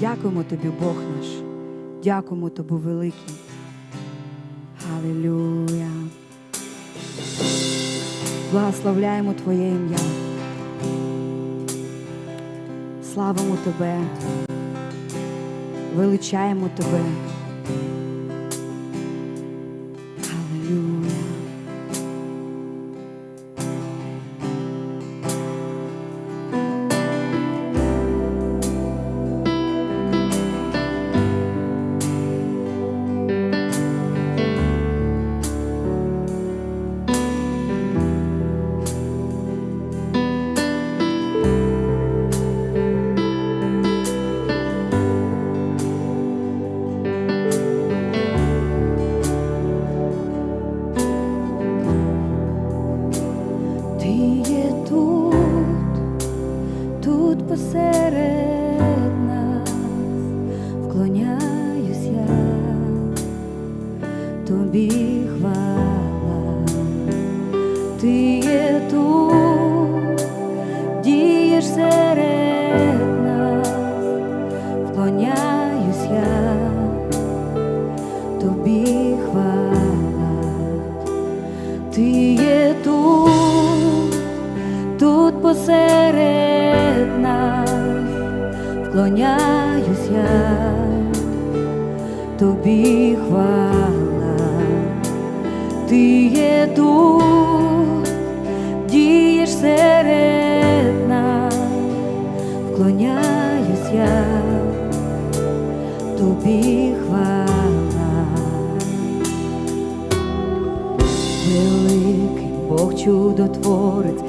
Дякуємо тобі, Бог наш. Дякуємо тобі, великий. Аллилуйя. Благословляємо Твоє ім'я. Славимо Тебе. Величаємо Тебе. Тобі хвала, ти є тут, дієш серед нас, вклоняюсь я, тобі хвала. Ти є тут, тут посеред нас, вклоняюсь я, тобі хвала, ти є тут, дієш серед вклоняюсь я, тобі хвала. Великий Бог чудотворець,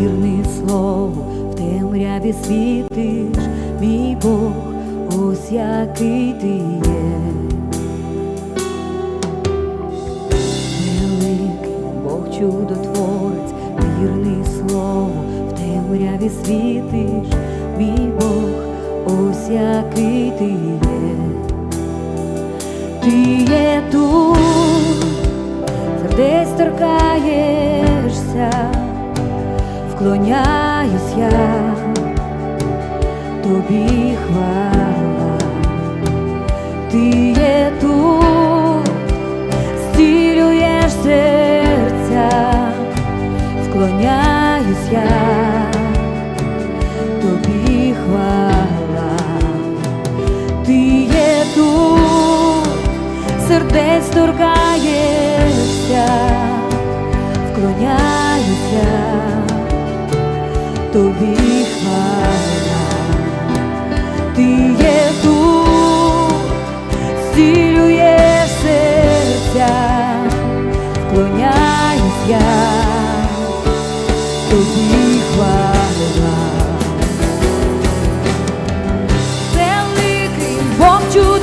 вірний слово, в темряві світиш, мій Бог, ось який ти є. Чудотворець, вірний слово, в темряві світиш, мій Бог, ось який ти є. Ти є тут сердець торкаєшся, вклоняюсь я, тобі хвала,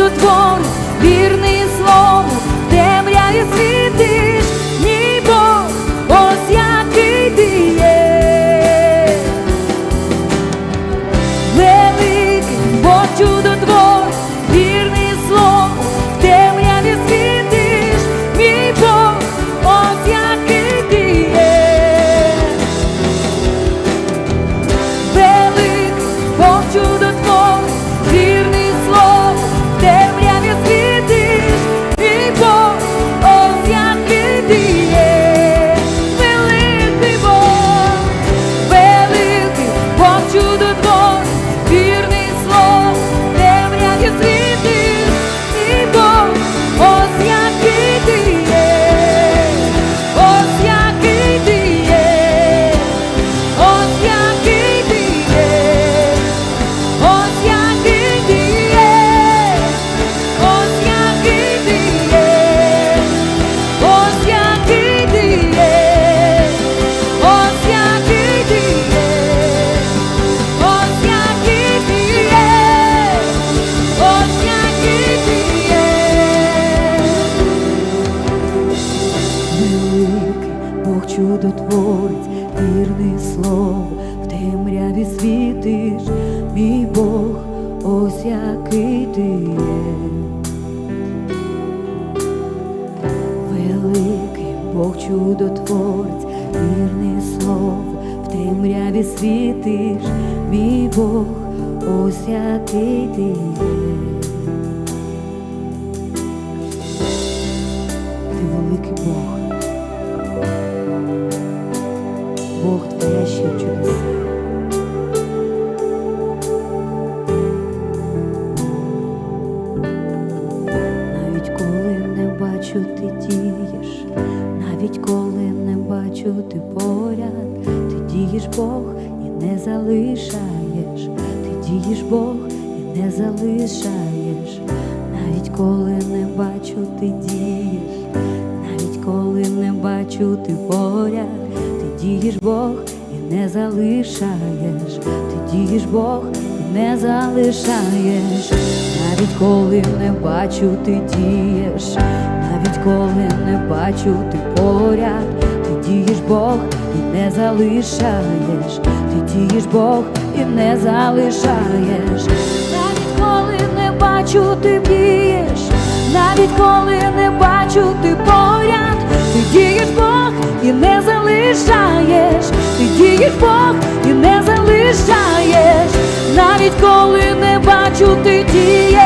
Бог чудотворець, вірний слово, Бог чудотворець, вірний слово, в темряві світиш, мій Бог, ось який ти є. Великий Бог чудотворець, вірний слово, в темряві світиш, мій Бог, ось який ти є. Поряд, ти дієш Бог і не залишаєш, ти дієш Бог і не залишаєш, навіть коли не бачу, ти дієш, навіть коли не бачу, ти поряд, ти дієш Бог і не залишаєш, ти дієш Бог і не залишаєш, навіть коли не бачу, ти дієш, навіть коли не бачу, ти поряд, ти дієш Бог не залишаєш, ти дієш Бог і не залишаєш, навіть коли не бачу, ти дієш, навіть коли не бачу, ти поряд, ти дієш Бог і не залишаєш, ти дієш Бог і не залишаєш, навіть коли не бачу, ти дієш,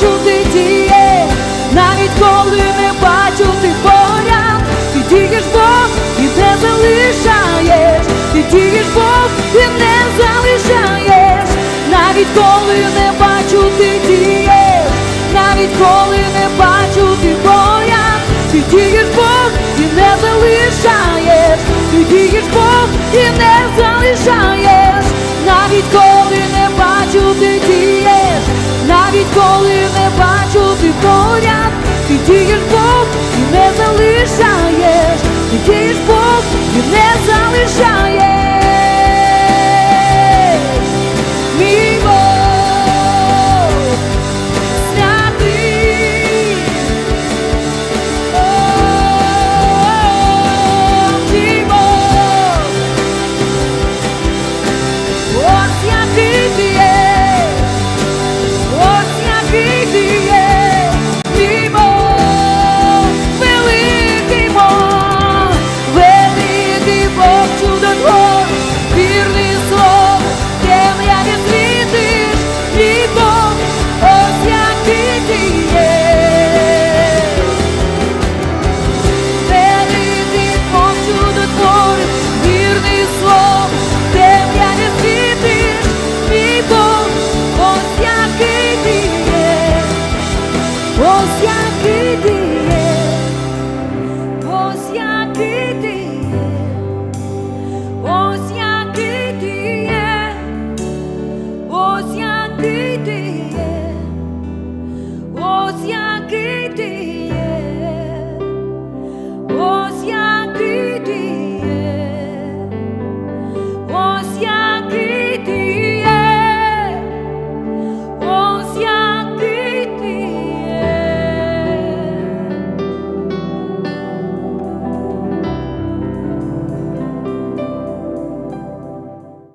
бачу, ти дієш, навіть коли не бачу, ти поряд, ти дієш Бог і не залишаєш, ти дієш Бог і не залишаєш, навіть коли не бачу, ти дієш, навіть коли не бачу, ти поряд, ти дієш Бог і не залишаєш, ти дієш Бог і не залишаєш, навіть коли не бачу, ти дієш, Бог і не залишаєш, ти дієш Бог і не залишаєш.